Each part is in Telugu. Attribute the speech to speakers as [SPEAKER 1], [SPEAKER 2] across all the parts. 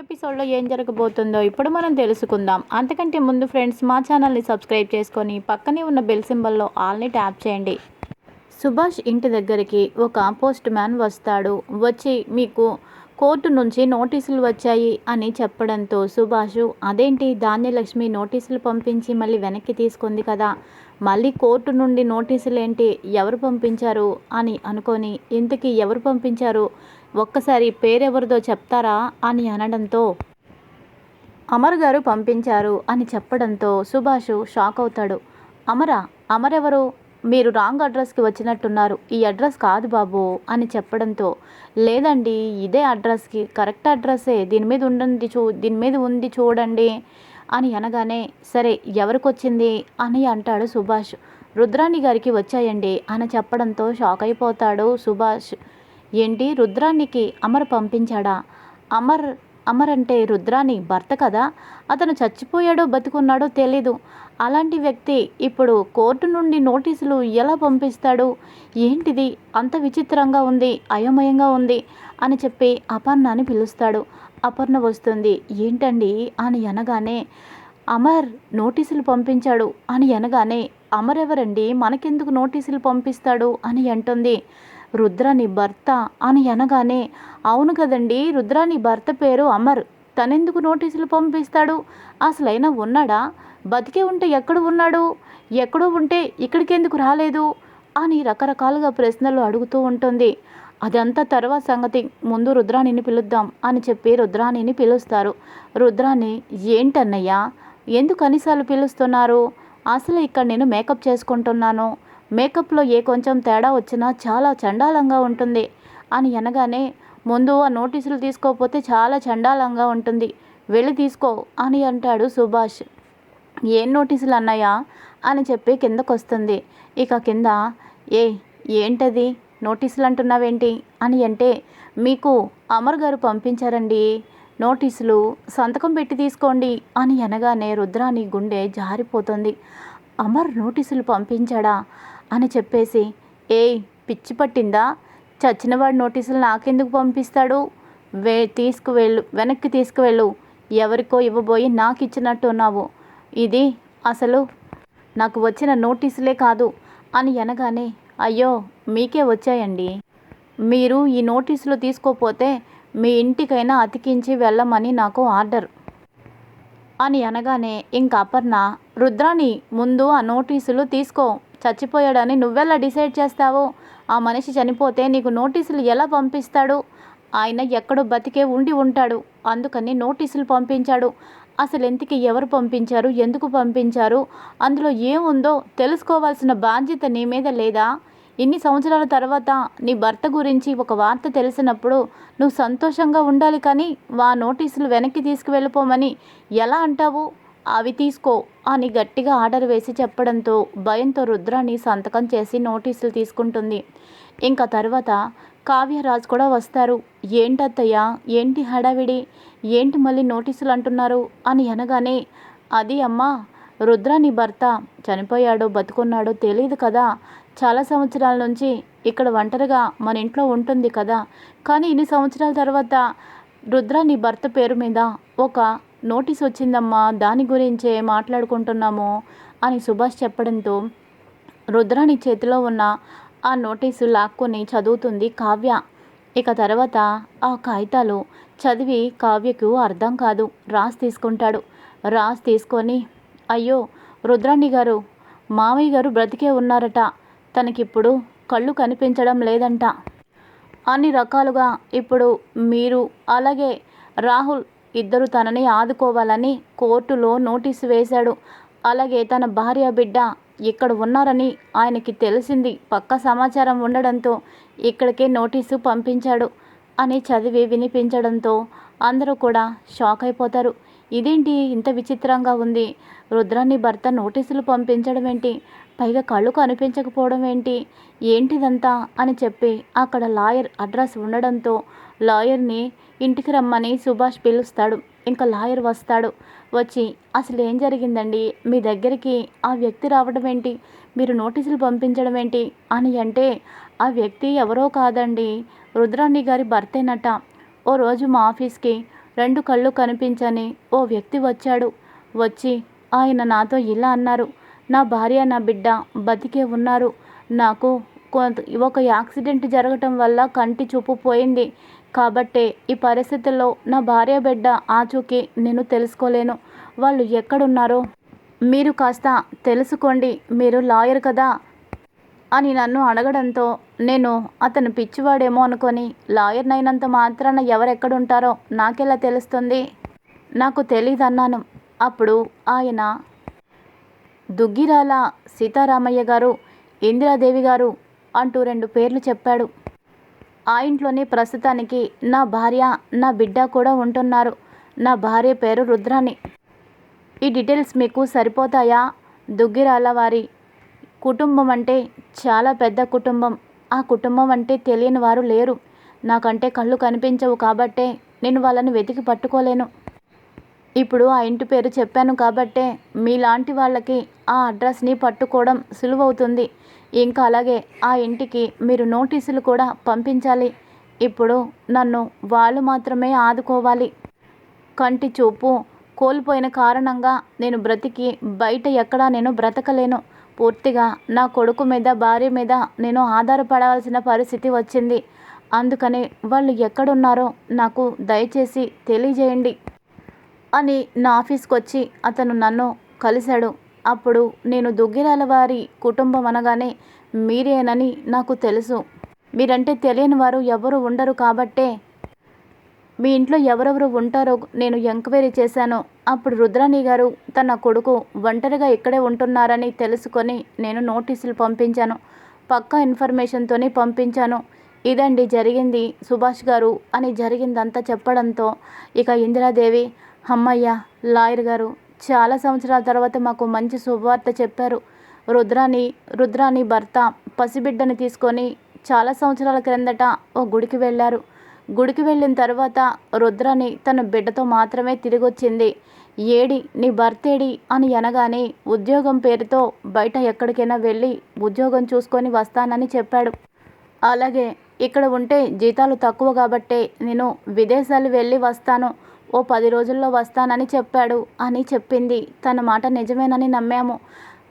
[SPEAKER 1] ఎపిసోడ్లో ఏం జరగబోతుందో ఇప్పుడు మనం తెలుసుకుందాం. అంతకంటే ముందు ఫ్రెండ్స్ మా ఛానల్ని సబ్స్క్రైబ్ చేసుకొని పక్కనే ఉన్న బెల్ సింబల్లో ఆల్ని ట్యాప్ చేయండి. సుభాష్ ఇంటి దగ్గరికి ఒక పోస్ట్ మ్యాన్ వస్తాడు. వచ్చి మీకు కోర్టు నుంచి నోటీసులు వచ్చాయి అని చెప్పడంతో సుభాష్ అదేంటి ధాన్యలక్ష్మి నోటీసులు పంపించి మళ్ళీ వెనక్కి తీసుకుంది కదా. మళ్ళీ కోర్టు నుండి నోటీసులు ఏంటి ఎవరు పంపించారు? అని అనుకొని ఇంతకీ ఎవరు పంపించారు? ఒక్కసారి పేరెవరిదో చెప్తారా అని అనడంతో అమర్ గారు పంపించారు అని చెప్పడంతో సుభాష్ షాక్ అవుతాడు. అమరా అమరెవరు? మీరు రాంగ్ అడ్రస్కి వచ్చినట్టున్నారు. ఈ అడ్రస్ కాదు బాబు అని చెప్పడంతో లేదండి ఇదే అడ్రస్కి కరెక్ట్ అడ్రస్సే దీని మీద ఉండండి చూ దీని మీద ఉంది చూడండి అని అనగానే సరే ఎవరికి వచ్చింది అని అంటాడు సుభాష్. రుద్రాణి గారికి వచ్చాయండి అని చెప్పడంతో షాక్ అయిపోతాడు సుభాష్. ఏంటి రుద్రానికి అమర్ పంపించాడా? అమర్ అమర్ అంటే రుద్రాని భర్త కదా? అతను చచ్చిపోయాడో బతుకున్నాడో తెలీదు. అలాంటి వ్యక్తి ఇప్పుడు కోర్టు నుండి నోటీసులు ఎలా పంపిస్తాడు? ఏంటిది? అంత విచిత్రంగా ఉంది అయోమయంగా ఉంది అని చెప్పి అపర్ణని పిలుస్తాడు. అపర్ణ వస్తుంది. ఏంటండి? అని అనగానే అమర్ నోటీసులు పంపించాడు అని అనగానే అమర్ ఎవరండి మనకెందుకు నోటీసులు పంపిస్తాడు అని అంటుంది. రుద్రాని భర్త అని అనగానే అవును కదండి రుద్రాని భర్త పేరు అమర్. తనెందుకు నోటీసులు పంపిస్తాడు? అసలైనా ఉన్నాడా? బతికే ఉంటే ఎక్కడ ఉన్నాడు? ఎక్కడో ఉంటే ఇక్కడికెందుకు రాలేదు? అని రకరకాలుగా ప్రశ్నలు అడుగుతూ ఉంటుంది. అదంతా తర్వాత సంగతి. ముందు రుద్రాణిని పిలుద్దాం అని చెప్పి రుద్రాణిని పిలుస్తారు. రుద్రాణి ఏంటన్నయ్యా? ఎందుకు అన్నిసార్లు పిలుస్తున్నారు? అసలు ఇక్కడ నేను మేకప్ చేసుకుంటున్నాను. మేకప్లో ఏ కొంచెం తేడా వచ్చినా చాలా చండాలంగా ఉంటుంది. అని అనగానే ముందు ఆ నోటీసులు తీసుకోకపోతే చాలా చండాలంగా ఉంటుంది. వెళ్ళి తీసుకో అని అంటాడు సుభాష్. ఏం నోటీసులు అన్నయ్యా? అని చెప్పి కిందకు వస్తుంది ఇక కింద ఏ ఏంటది? నోటీసులు అంటున్నావేంటి అని అంటే మీకు అమర్ గారు పంపించారండి. నోటీసులు సంతకం పెట్టి తీసుకోండి అని అనగానే రుద్రాని గుండె జారిపోతుంది. అమర్ నోటీసులు పంపించాడా? అని చెప్పేసి ఏయ్ పిచ్చి పట్టిందా? చచ్చినవాడు నోటీసులు నాకెందుకు పంపిస్తాడు? వే తీసుకువెళ్ళు వెనక్కి తీసుకువెళ్ళు. ఎవరికో ఇవ్వబోయి నాకు ఇచ్చినట్టు ఉన్నావు. ఇది అసలు నాకు వచ్చిన నోటీసులే కాదు అని అనగానే అయ్యో మీకే వచ్చాయండి. మీరు ఈ నోటీసులు తీసుకోపోతే మీ ఇంటికైనా అతికించి వెళ్ళమని నాకు ఆర్డర్ అని అనగానే ఇంక అపర్ణ రుద్రాని ముందు ఆ నోటీసులు తీసుకో. చచ్చిపోయాడని నువ్వెలా డిసైడ్ చేస్తావు? ఆ మనిషి చనిపోతే నీకు నోటీసులు ఎలా పంపిస్తాడు? ఆయన ఎక్కడో బతికే ఉండి ఉంటాడు. అందుకని నోటీసులు పంపించాడు. అసలు ఎంతకి ఎవరు పంపించారు? ఎందుకు పంపించారు? అందులో ఏముందో తెలుసుకోవాల్సిన బాధ్యత నీ మీద లేదా? ఇన్ని సంవత్సరాల తర్వాత నీ భర్త గురించి ఒక వార్త తెలిసినప్పుడు నువ్వు సంతోషంగా ఉండాలి కానీ వా నోటీసులు వెనక్కి తీసుకువెళ్ళిపోమని ఎలా అంటావు? అవి తీసుకో అని గట్టిగా ఆర్డర్ వేసి చెప్పడంతో భయంతో రుద్రాని సంతకం చేసి నోటీసులు తీసుకుంటుంది. ఇంకా తర్వాత కావ్యరాజ్ కూడా వస్తారు. ఏంటత్తయ్య? ఏంటి హడావిడి? ఏంటి మళ్ళీ నోటీసులు అంటున్నారు? అని అనగానే అది అమ్మా రుద్రాని భర్త చనిపోయాడో బతుకున్నాడో తెలియదు కదా. చాలా సంవత్సరాల నుంచి ఇక్కడ ఒంటరిగా మన ఇంట్లో ఉంటుంది కదా. కానీ ఇన్ని సంవత్సరాల తర్వాత రుద్రాని భర్త పేరు మీద ఒక నోటీస్ వచ్చిందమ్మా దాని గురించే మాట్లాడుకుంటున్నాము అని సుభాష్ చెప్పడంతో రుద్రాని చేతిలో ఉన్న ఆ నోటీసు లాక్కొని చదువుతుంది కావ్య. ఇక తర్వాత ఆ కాగితాలు చదివి కావ్యకు అర్థం కాదు. రాసి తీసుకుంటాడు. రాసి తీసుకొని అయ్యో రుద్రాణి గారు మామయ్య గారు బ్రతికే ఉన్నారట. తనకిప్పుడు కళ్ళు కనిపించడం లేదంట. అన్ని రకాలుగా ఇప్పుడు మీరు అలాగే రాహుల్ ఇద్దరు తనని ఆదుకోవాలని కోర్టులో నోటీసు వేశాడు. అలాగే తన భార్య బిడ్డ ఇక్కడ ఉన్నారని ఆయనకి తెలిసింది. పక్క సమాచారం ఉండడంతో ఇక్కడికే నోటీసు పంపించాడు అని చదివి వినిపించడంతో అందరూ కూడా షాక్ అయిపోతారు. ఇదేంటి ఇంత విచిత్రంగా ఉంది? రుద్రాన్ని భర్త నోటీసులు పంపించడం ఏంటి? పైగా కళ్ళు కనిపించకపోవడం ఏంటి? ఏంటిదంతా? అని చెప్పి అక్కడ లాయర్ అడ్రస్ ఉండడంతో లాయర్ని ఇంటికి రమ్మని సుభాష్ పిలుస్తాడు. ఇంకా లాయర్ వస్తాడు. వచ్చి అసలు ఏం జరిగిందండి? మీ దగ్గరికి ఆ వ్యక్తి రావడం ఏంటి? మీరు నోటీసులు పంపించడం ఏంటి? అని అంటే ఆ వ్యక్తి ఎవరో కాదండి. రుద్రాణి గారి భర్తేనట. ఓ రోజు మా ఆఫీస్కి రెండు కళ్ళు కనిపించని ఓ వ్యక్తి వచ్చాడు. వచ్చి ఆయన నాతో ఇలా అన్నారు. నా భార్య నా బిడ్డ బతికే ఉన్నారు. నాకు కొంత ఒక యాక్సిడెంట్ జరగటం వల్ల కంటి చూపు పోయింది. కాబట్టే ఈ పరిస్థితుల్లో నా భార్య బిడ్డ ఆచూకీ నేను తెలుసుకోలేను. వాళ్ళు ఎక్కడున్నారో మీరు కాస్త తెలుసుకోండి. మీరు లాయర్ కదా అని నన్ను అడగడంతో నేను అతను పిచ్చివాడేమో అనుకొని లాయర్ అయినంత మాత్రాన ఎవరెక్కడుంటారో నాకెలా తెలుస్తుంది? నాకు తెలీదన్నాను. అప్పుడు ఆయన దుగ్గిరాల సీతారామయ్య గారు ఇందిరాదేవి గారు అంటూ రెండు పేర్లు చెప్పాడు. ఆ ఇంట్లోనే ప్రస్తుతానికి నా భార్య నా బిడ్డ కూడా ఉంటున్నారు. నా భార్య పేరు రుద్రాణి. ఈ డీటెయిల్స్ మీకు సరిపోతాయా? దుగ్గిరాల వారి కుటుంబం అంటే చాలా పెద్ద కుటుంబం. ఆ కుటుంబం అంటే తెలియని వారు లేరు. నాకంటే కళ్ళు కనిపించవు కాబట్టే నేను వాళ్ళని వెతికి పట్టుకోలేను. ఇప్పుడు ఆ ఇంటి పేరు చెప్పాను కాబట్టే మీలాంటి వాళ్ళకి ఆ అడ్రస్ని పట్టుకోవడం సులువవుతుంది. ఇంకా అలాగే ఆ ఇంటికి మీరు నోటీసులు కూడా పంపించాలి. ఇప్పుడు నన్ను వాళ్ళు మాత్రమే ఆదుకోవాలి. కంటి చూపు కోల్పోయిన కారణంగా నేను బ్రతికి బయట ఎక్కడా నేను బ్రతకలేను. పూర్తిగా నా కొడుకు మీద భార్య మీద నేను ఆధారపడవలసిన పరిస్థితి వచ్చింది. అందుకని వాళ్ళు ఎక్కడున్నారో నాకు దయచేసి తెలియజేయండి. అని నా ఆఫీస్కి వచ్చి అతను నన్ను కలిశాడు. అప్పుడు నేను దుగ్గిరాల వారి కుటుంబం అనగానే మీరేనని నాకు తెలుసు. మీరంటే తెలియని వారు ఎవరు ఉండరు కాబట్టే మీ ఇంట్లో ఎవరెవరు ఉంటారో నేను ఎంక్వైరీ చేశాను. అప్పుడు రుద్రాణి గారు తన కొడుకు ఒంటరిగా ఇక్కడే ఉంటున్నారని తెలుసుకొని నేను నోటీసులు పంపించాను. పక్కా ఇన్ఫర్మేషన్తోనే పంపించాను. ఇదండి జరిగింది సుభాష్ గారు అని జరిగిందంతా చెప్పడంతో ఇక ఇందిరాదేవి అమ్మయ్య లాయర్ గారు చాలా సంవత్సరాల తర్వాత మాకు మంచి శుభవార్త చెప్పారు. రుద్రాని రుద్రాని భర్త పసిబిడ్డని తీసుకొని చాలా సంవత్సరాల క్రిందట ఓ గుడికి వెళ్ళారు. గుడికి వెళ్ళిన తర్వాత రుద్రాని తన బిడ్డతో మాత్రమే తిరిగి వచ్చింది ఏడి నీ భర్తేడి అని అనగానే ఉద్యోగం పేరుతో బయట ఎక్కడికైనా వెళ్ళి ఉద్యోగం చూసుకొని వస్తానని చెప్పాడు. అలాగే ఇక్కడ ఉంటే జీతాలు తక్కువ కాబట్టే నేను విదేశాలు వెళ్ళి వస్తాను. ఓ పది రోజుల్లో వస్తానని చెప్పాడు అని చెప్పింది. తన మాట నిజమేనని నమ్మాము.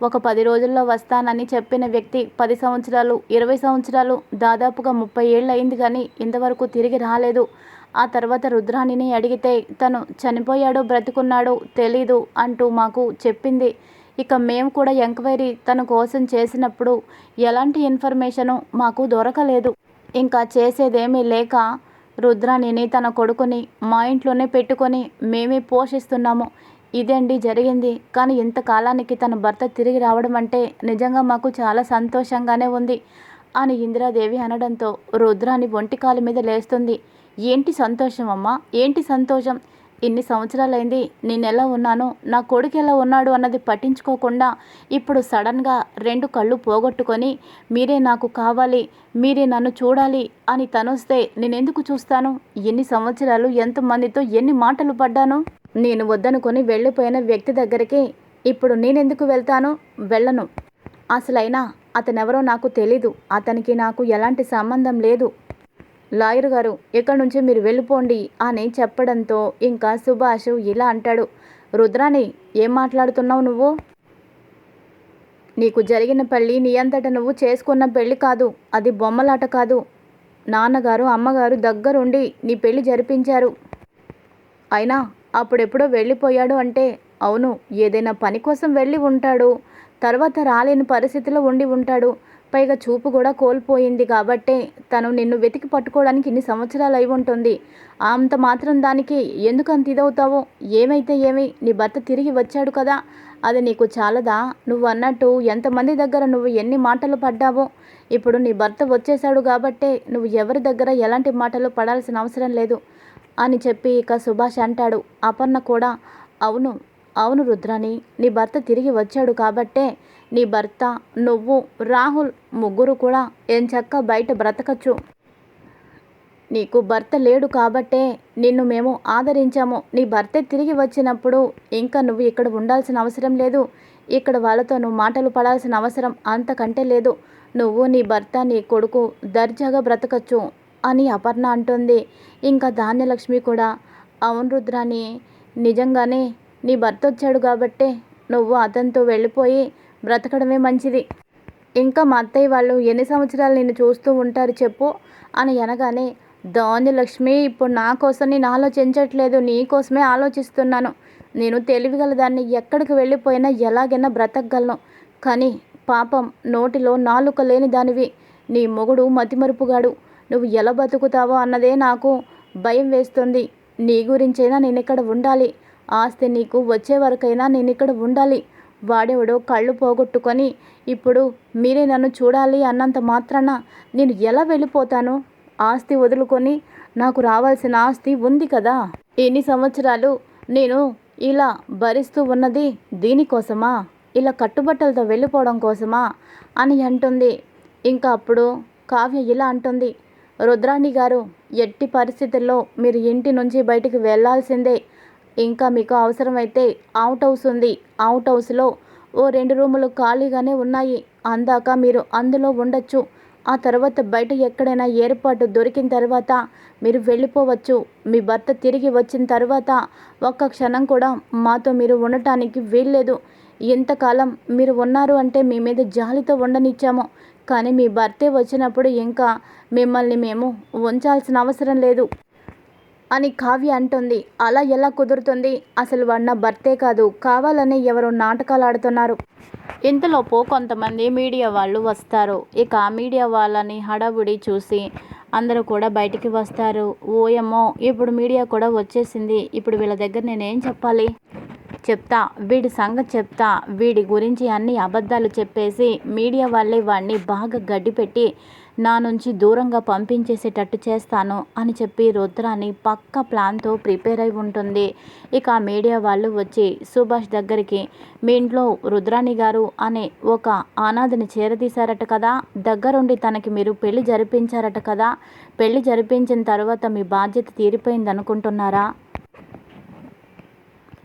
[SPEAKER 1] ఒక పది రోజుల్లో వస్తానని చెప్పిన వ్యక్తి పది సంవత్సరాలు ఇరవై సంవత్సరాలు దాదాపుగా ముప్పై ఏళ్ళు అయింది కానీ ఇంతవరకు తిరిగి రాలేదు. ఆ తర్వాత రుద్రాణిని అడిగితే తను చనిపోయాడో బ్రతుకున్నాడో తెలీదు అంటూ మాకు చెప్పింది. ఇక మేము కూడా ఎంక్వైరీ తన కోసం చేసినప్పుడు ఎలాంటి ఇన్ఫర్మేషను మాకు దొరకలేదు. ఇంకా చేసేదేమీ లేక రుద్రాణిని తన కొడుకుని మా ఇంట్లోనే పెట్టుకొని మేమే పోషిస్తున్నాము. ఇదండి జరిగింది? కానీ ఇంతకాలానికి తన భర్త తిరిగి రావడం అంటే నిజంగా మాకు చాలా సంతోషంగానే ఉంది అని ఇందిరాదేవి అనడంతో రుద్రాని ఒంటికాలు మీద లేస్తుంది. ఏంటి సంతోషం అమ్మా? ఏంటి సంతోషం? ఇన్ని సంవత్సరాలైంది నేను ఎలా ఉన్నాను నా కొడుకు ఎలా ఉన్నాడు అన్నది పట్టించుకోకుండా ఇప్పుడు సడన్గా రెండు కళ్ళు పోగొట్టుకొని మీరే నాకు కావాలి మీరే నన్ను చూడాలి అని తనొస్తే నేనెందుకు చూస్తాను? ఎన్ని సంవత్సరాలు ఎంతమందితో ఎన్ని మాటలు పడ్డాను? నేను వద్దనుకొని వెళ్ళిపోయిన వ్యక్తి దగ్గరికి ఇప్పుడు నేనెందుకు వెళ్తాను వెళ్ళను. అసలైనా అతనెవరో నాకు తెలీదు. అతనికి నాకు ఎలాంటి సంబంధం లేదు. లాయర్ గారు ఇక్కడ నుంచి మీరు వెళ్ళిపోండి అని చెప్పడంతో ఇంకా సుభాష్ ఇలా అంటాడు. రుద్రాని ఏం మాట్లాడుతున్నావు నువ్వు? నీకు జరిగిన పెళ్ళి నీ అంతట నువ్వు చేసుకున్న పెళ్ళి కాదు. అది బొమ్మలాట కాదు. నాన్నగారు అమ్మగారు దగ్గరుండి నీ పెళ్ళి జరిపించారు. అయినా అప్పుడెప్పుడో వెళ్ళిపోయాడు అంటే అవును ఏదైనా పని కోసం వెళ్ళి ఉంటాడు. తర్వాత రాలేని పరిస్థితిలో ఉండి ఉంటాడు. పైగా చూపు కూడా కోల్పోయింది కాబట్టే తను నిన్ను వెతికి పట్టుకోవడానికి ఇన్ని సంవత్సరాలు అయి ఉంటుంది. అంత మాత్రం దానికి ఎందుకు అంత ఇదవుతావో? ఏమైతే ఏమి నీ భర్త తిరిగి వచ్చాడు కదా? అది నీకు చాలదా? నువ్వు అన్నట్టు ఎంతమంది దగ్గర నువ్వు ఎన్ని మాటలు పడ్డావో? ఇప్పుడు నీ భర్త వచ్చేశాడు కాబట్టే నువ్వు ఎవరి దగ్గర ఎలాంటి మాటలు పడాల్సిన అవసరం లేదు అని చెప్పి ఇక సుభాష్ అంటాడు. అపర్ణ కూడా అవును అవును రుద్రాని నీ భర్త తిరిగి వచ్చాడు కాబట్టే నీ భర్త నువ్వు రాహుల్ ముగ్గురు కూడా ఎంచక్క బయట బ్రతకచ్చు. నీకు భర్త లేడు కాబట్టే నిన్ను మేము ఆదరించాము. నీ భర్తే తిరిగి వచ్చినప్పుడు ఇంకా నువ్వు ఇక్కడ ఉండాల్సిన అవసరం లేదు. ఇక్కడ వాళ్ళతో నువ్వు మాటలు పడాల్సిన అవసరం అంతకంటే లేదు. నువ్వు నీ భర్త నీ కొడుకు దర్జాగా బ్రతకచ్చు అని అపర్ణ అంటుంది. ఇంకా ధాన్యలక్ష్మి కూడా అవును రుద్రాని నిజంగానే నీ భర్త వచ్చాడు కాబట్టే నువ్వు అతనితో వెళ్ళిపోయి బ్రతకడమే మంచిది. ఇంకా మా అత్తయ్య వాళ్ళు ఎన్ని సంవత్సరాలు నిన్ను చూస్తూ ఉంటారు చెప్పు అని అనగానే దాని లక్ష్మి ఇప్పుడు నా కోసం నేను ఆలోచించట్లేదు నీ కోసమే ఆలోచిస్తున్నాను. నేను తెలివిగల దాన్ని ఎక్కడికి వెళ్ళిపోయినా ఎలాగైనా బ్రతకగలను. కానీ పాపం నోటిలో నాలుక లేని దానివి. నీ మొగుడు మతిమరుపుగాడు. నువ్వు ఎలా బతుకుతావో అన్నదే నాకు భయం వేస్తుంది. నీ గురించైనా నేను ఇక్కడ ఉండాలి. ఆస్తి నీకు వచ్చే వరకైనా నేను ఇక్కడ ఉండాలి. వాడెవడో కళ్ళు పోగొట్టుకొని ఇప్పుడు మీరే నన్ను చూడాలి అన్నంత మాత్రాన నేను ఎలా వెళ్ళిపోతాను? ఆస్తి వదులుకొని నాకు రావాల్సిన ఆస్తి ఉంది కదా. ఎన్ని సంవత్సరాలు నేను ఇలా భరిస్తూ ఉన్నది దీనికోసమా ఇలా కట్టుబట్టలతో వెళ్ళిపోవడం కోసమా? అని అంటుంది. ఇంకా అప్పుడు కావ్య ఇలా అంటుంది. రుద్రాణి గారు ఎట్టి పరిస్థితుల్లో మీరు ఇంటి నుంచి బయటికి వెళ్ళాల్సిందే. ఇంకా మీకు అవసరమైతే అవుట్ హౌస్ ఉంది. అవుట్ హౌస్లో ఓ రెండు రూములు ఖాళీగానే ఉన్నాయి. అందాక మీరు అందులో ఉండొచ్చు. ఆ తర్వాత బయట ఎక్కడైనా ఏర్పాటు దొరికిన తర్వాత మీరు వెళ్ళిపోవచ్చు. మీ భర్త తిరిగి వచ్చిన తర్వాత ఒక్క క్షణం కూడా మాతో మీరు ఉండటానికి వీల్లేదు. ఎంతకాలం మీరు ఉన్నారు అంటే మీ మీద జాలితో ఉండనిచ్చాము. కానీ మీ భర్తే వచ్చినప్పుడు ఇంకా మిమ్మల్ని మేము ఉంచాల్సిన అవసరం లేదు. అని కావ్య అంటుంది. అలా ఎలా కుదురుతుంది? అసలు వాడిన భర్తే కాదు. కావాలని ఎవరో నాటకాలు ఆడుతున్నారు ఇంతలోపు కొంతమంది మీడియా వాళ్ళు వస్తారు. ఇక మీడియా వాళ్ళని హడావుడి చూసి అందరూ కూడా బయటికి వస్తారు. ఓయమ్మో ఇప్పుడు మీడియా కూడా వచ్చేసింది. ఇప్పుడు వీళ్ళ దగ్గర నేనేం చెప్పాలి? చెప్తా. వీడి సంగతి చెప్తా. వీడి గురించి అన్ని అబద్ధాలు చెప్పేసి మీడియా వాళ్ళే వాడిని బాగా గడ్డిపెట్టి నా నుంచి దూరంగా పంపించేసేటట్టు చేస్తాను అని చెప్పి రుద్రాని పక్క ప్లాన్తో ప్రిపేర్ అయి ఉంటుంది. ఇక మీడియా వాళ్ళు వచ్చి సుభాష్ దగ్గరికి మీ ఇంట్లో రుద్రాణి గారు అనే ఒక అనాథని చేరదీశారట కదా. దగ్గరుండి తనకి మీరు పెళ్ళి జరిపించారట కదా. పెళ్ళి జరిపించిన తర్వాత మీ బాధ్యత తీరిపోయింది అనుకుంటున్నారా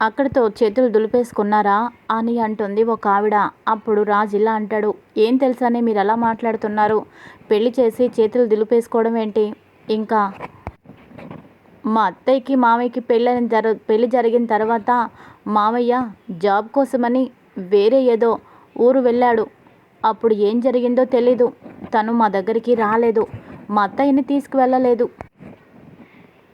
[SPEAKER 1] అక్కడితో చేతులు దులిపేసుకున్నారా? అని అంటుంది ఒక ఆవిడ అప్పుడు రాజు ఇలా అంటాడు. ఏం తెలుసని మీరు ఎలా మాట్లాడుతున్నారు? పెళ్ళి చేసి చేతులు దులిపేసుకోవడం ఏంటి? ఇంకా మా అత్తయ్యకి మామయ్యకి పెళ్ళని జర పెళ్ళి జరిగిన తర్వాత మామయ్య జాబ్ కోసమని వేరే ఏదో ఊరు వెళ్ళాడు. అప్పుడు ఏం జరిగిందో తెలీదు. తను మా దగ్గరికి రాలేదు. మా అత్తయ్యని తీసుకువెళ్ళలేదు.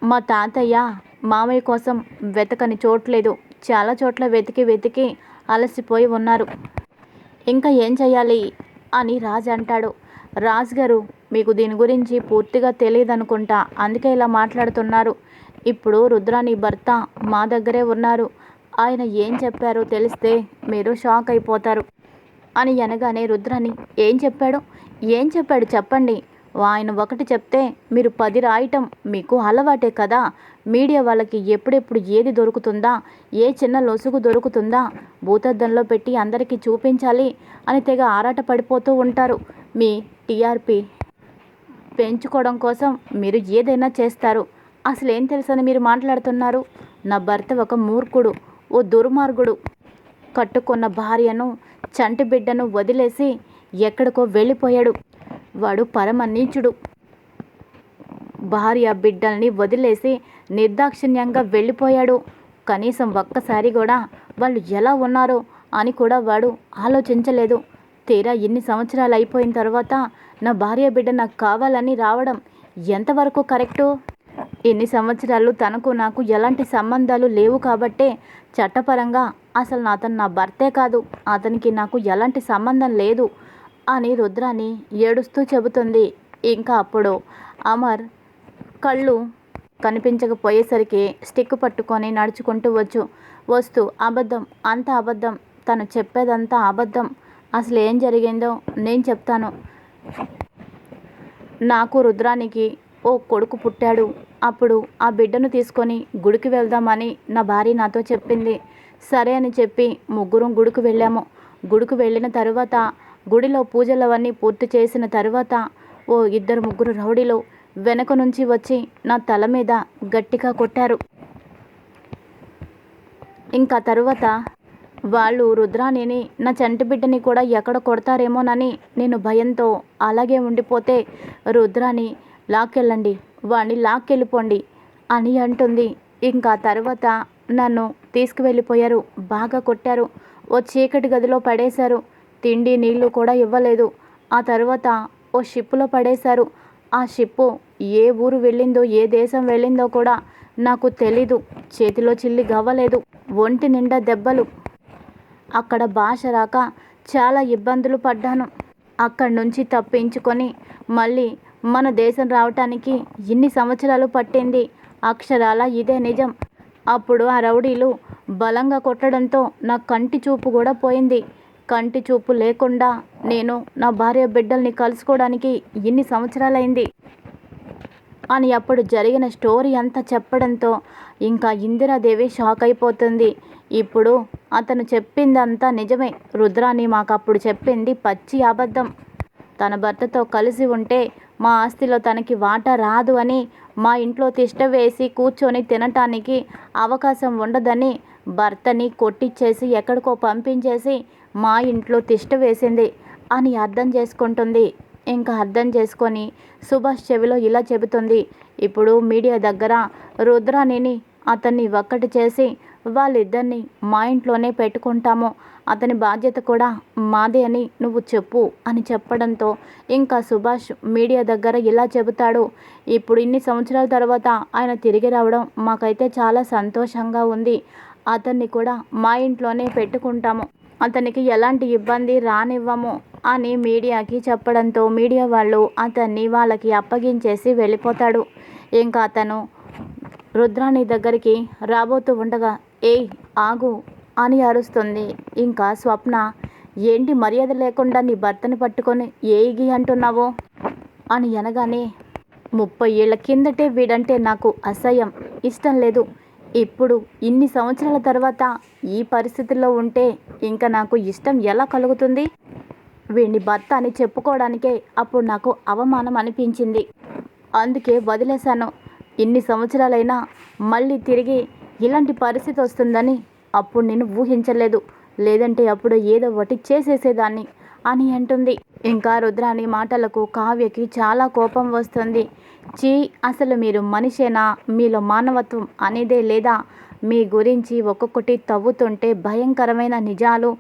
[SPEAKER 1] మా తాతయ్య మామయ్య కోసం వెతకని చోట్లేదు చాలా చోట్ల వెతికి వెతికి అలసిపోయి ఉన్నారు. ఇంకా ఏం చేయాలి అని రాజు అంటాడు. రాజ్ గారు మీకు దీని గురించి పూర్తిగా తెలియదు అనుకుంటా అందుకే ఇలా మాట్లాడుతున్నారు. ఇప్పుడు రుద్రాని భర్త మా దగ్గరే ఉన్నారు. ఆయన ఏం చెప్పారో తెలిస్తే మీరు షాక్ అయిపోతారు. అని అనగానే రుద్రాని ఏం చెప్పాడు? ఏం చెప్పాడు చెప్పండి. ఆయన ఒకటి చెప్తే మీరు పది రాయటం మీకు అలవాటే కదా? మీడియా వాళ్ళకి ఎప్పుడెప్పుడు ఏది దొరుకుతుందా? ఏ చిన్న లొసుగు దొరుకుతుందా? భూతద్దంలో పెట్టి అందరికీ చూపించాలి అని తెగ ఆరాట పడిపోతూ ఉంటారు. మీ టీఆర్పీ పెంచుకోవడం కోసం మీరు ఏదైనా చేస్తారు. అసలు ఏం తెలుసని మీరు మాట్లాడుతున్నారు? నా భర్త ఒక మూర్ఖుడు ఓ దుర్మార్గుడు. కట్టుకున్న భార్యను చంటి బిడ్డను వదిలేసి ఎక్కడికో వెళ్ళిపోయాడు. వాడు పరమ భార్య బిడ్డల్ని వదిలేసి నిర్దాక్షిణ్యంగా వెళ్ళిపోయాడు. కనీసం ఒక్కసారి కూడా వాళ్ళు ఎలా ఉన్నారో అని కూడా వాడు ఆలోచించలేదు. తీరా ఇన్ని సంవత్సరాలు అయిపోయిన తర్వాత నా భార్య బిడ్డ నాకు కావాలని రావడం ఎంతవరకు కరెక్టు? ఇన్ని సంవత్సరాలు తనకు నాకు ఎలాంటి సంబంధాలు లేవు కాబట్టే చట్టపరంగా అసలు అతను నా భర్తే కాదు. అతనికి నాకు ఎలాంటి సంబంధం లేదు. అని రుద్రాని ఏడుస్తూ చెబుతుంది. ఇంకా అప్పుడు అమర్ కళ్ళు కనిపించకపోయేసరికి స్టిక్ పట్టుకొని నడుచుకుంటూ వచ్చు. వస్తూ అబద్ధం అంత అబద్ధం తను చెప్పేదంతా అబద్ధం. అసలు ఏం జరిగిందో నేను చెప్తాను. నాకు రుద్రానికి ఓ కొడుకు పుట్టాడు. అప్పుడు ఆ బిడ్డను తీసుకొని గుడికి వెళ్దామని నా భార్య నాతో చెప్పింది. సరే అని చెప్పి ముగ్గురం గుడికి వెళ్ళాము. గుడికి వెళ్ళిన తరువాత గుడిలో పూజలవన్నీ పూర్తి చేసిన తరువాత ఓ ఇద్దరు ముగ్గురు రౌడీలు వెనక నుంచి వచ్చి నా తల మీద గట్టిగా కొట్టారు. ఇంకా తరువాత వాళ్ళు రుద్రాణిని నా చంటి బిడ్డని కూడా ఎక్కడ కొడతారేమోనని నేను భయంతో అలాగే ఉండిపోతే రుద్రాని లాక్కెళ్ళండి వాణ్ణి లాక్కెళ్ళిపోండి అని అంటుంది. ఇంకా తర్వాత నన్ను తీసుకువెళ్ళిపోయారు బాగా కొట్టారు ఓ చీకటి గదిలో పడేశారు తిండి నీళ్ళు కూడా ఇవ్వలేదు. ఆ తర్వాత ఓ షిప్పులో పడేశారు. ఆ షిప్పు ఏ ఊరు వెళ్ళిందో ఏ దేశం వెళ్ళిందో కూడా నాకు తెలీదు. చేతిలో చిల్లి గవ్వలేదు. ఒంటి నిండా దెబ్బలు. అక్కడ భాష రాక చాలా ఇబ్బందులు పడ్డాను. అక్కడి నుంచి తప్పించుకొని మళ్ళీ మన దేశం రావటానికి ఇన్ని సంవత్సరాలు పట్టింది. అక్షరాల ఇదే నిజం. అప్పుడు ఆ రౌడీలు బలంగా కొట్టడంతో నా కంటి చూపు కూడా పోయింది. కంటి చూపు లేకుండా నేను నా భార్య బిడ్డల్ని కలుసుకోవడానికి ఇన్ని సంవత్సరాలైంది? అని అప్పుడు జరిగిన స్టోరీ అంతా చెప్పడంతో ఇంకా ఇందిరాదేవి షాక్ అయిపోతుంది. ఇప్పుడు అతను చెప్పిందంతా నిజమే. రుద్రాని మాకు అప్పుడు చెప్పింది పచ్చి అబద్ధం. తన భర్తతో కలిసి ఉంటే మా ఆస్తిలో తనకి వాటా రాదు అని మా ఇంట్లో తిష్ట వేసి కూర్చొని తినటానికి అవకాశం ఉండదని భర్తని కొట్టిచ్చేసి ఎక్కడికో పంపించేసి మా ఇంట్లో తిష్ట వేసింది అని అర్థం చేసుకుంటుంది. ఇంకా అర్థం చేసుకొని సుభాష్ చెవిలో ఇలా చెబుతుంది. ఇప్పుడు మీడియా దగ్గర రుద్రాణిని అతన్ని ఒక్కటి చేసి వాళ్ళిద్దరిని మా ఇంట్లోనే పెట్టుకుంటాము. అతని బాధ్యత కూడా మాదే అని నువ్వు చెప్పు అని చెప్పడంతో ఇంకా సుభాష్ మీడియా దగ్గర ఇలా చెబుతాడు. ఇప్పుడు ఇన్ని సంవత్సరాల తర్వాత ఆయన తిరిగి రావడం మాకైతే చాలా సంతోషంగా ఉంది. అతన్ని కూడా మా ఇంట్లోనే పెట్టుకుంటాము. అతనికి ఎలాంటి ఇబ్బంది రానివ్వము అని మీడియాకి చెప్పడంతో మీడియా వాళ్ళు అతన్ని వాళ్ళకి అప్పగించేసి వెళ్ళిపోతాడు. ఇంకా అతను రుద్రాణి దగ్గరికి రాబోతూ ఉండగా ఏయ్ ఆగు అని అరుస్తుంది. ఇంకా స్వప్న ఏంటి మర్యాద లేకుండా నీ భర్తని పట్టుకొని ఏగి అంటున్నావు? అని అనగానే ముప్పై ఏళ్ళ కిందటే వీడంటే నాకు అసహ్యం. ఇష్టం లేదు. ఇప్పుడు ఇన్ని సంవత్సరాల తర్వాత ఈ పరిస్థితుల్లో ఉంటే ఇంకా నాకు ఇష్టం ఎలా కలుగుతుంది? వీడిని భర్త అని చెప్పుకోవడానికే అప్పుడు నాకు అవమానం అనిపించింది. అందుకే వదిలేశాను. ఇన్ని సంవత్సరాలైనా మళ్ళీ తిరిగి ఇలాంటి పరిస్థితి వస్తుందని అప్పుడు నేను ఊహించలేదు. లేదంటే అప్పుడు ఏదో ఒకటి చేసేసేదాన్ని. అని అంటుంది. ఇంకా రుద్రాని మాటలకు కావ్యకి చాలా కోపం వస్తుంది. చీ అసలు మీరు మనిషేనా? మీలో మానవత్వం అనేదే లేదా? మీ గురించి ఒక్కొక్కటి తవ్వుతుంటే భయంకరమైన నిజాలు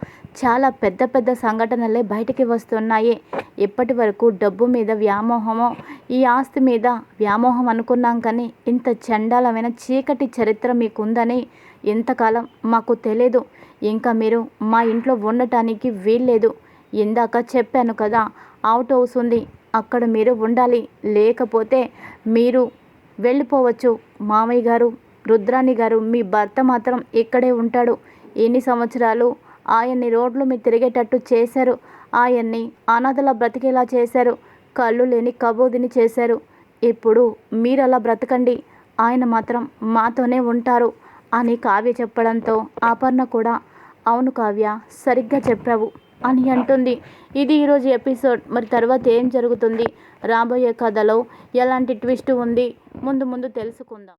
[SPEAKER 1] చాలా పెద్ద పెద్ద సంఘటనలే బయటికి వస్తున్నాయి. ఇప్పటి వరకు డబ్బు మీద వ్యామోహమో ఈ ఆస్తి మీద వ్యామోహం అనుకున్నాం కానీ ఇంత చండాలమైన చీకటి చరిత్ర మీకుందని ఇంతకాలం మాకు తెలియదు ఇంకా మీరు మా ఇంట్లో ఉండటానికి వీల్లేదు. ఇందాక చెప్పాను కదా అవుట్ హౌస్ ఉంది అక్కడ మీరు ఉండాలి. లేకపోతే మీరు వెళ్ళిపోవచ్చు. మామయ్య గారు రుద్రాణి గారు మీ భర్త మాత్రం ఇక్కడే ఉంటాడు. ఎన్ని సంవత్సరాలు ఆయన్ని రోడ్లు మీరు తిరిగేటట్టు చేశారు. ఆయన్ని అనాథలా బ్రతికేలా చేశారు. కళ్ళు లేని కబోదిని చేశారు. ఇప్పుడు మీరు అలా బ్రతకండి. ఆయన మాత్రం మాతోనే ఉంటారు అని కావ్య చెప్పడంతో ఆపర్ణ కూడా అవును కావ్య సరిగ్గా చెప్పావు. అని అంటుంది. ఇది ఈరోజు ఎపిసోడ్. మరి తర్వాత ఏం జరుగుతుంది? రాబోయే కథలో ఎలాంటి ట్విస్ట్ ఉంది? ముందు ముందు తెలుసుకుందాం.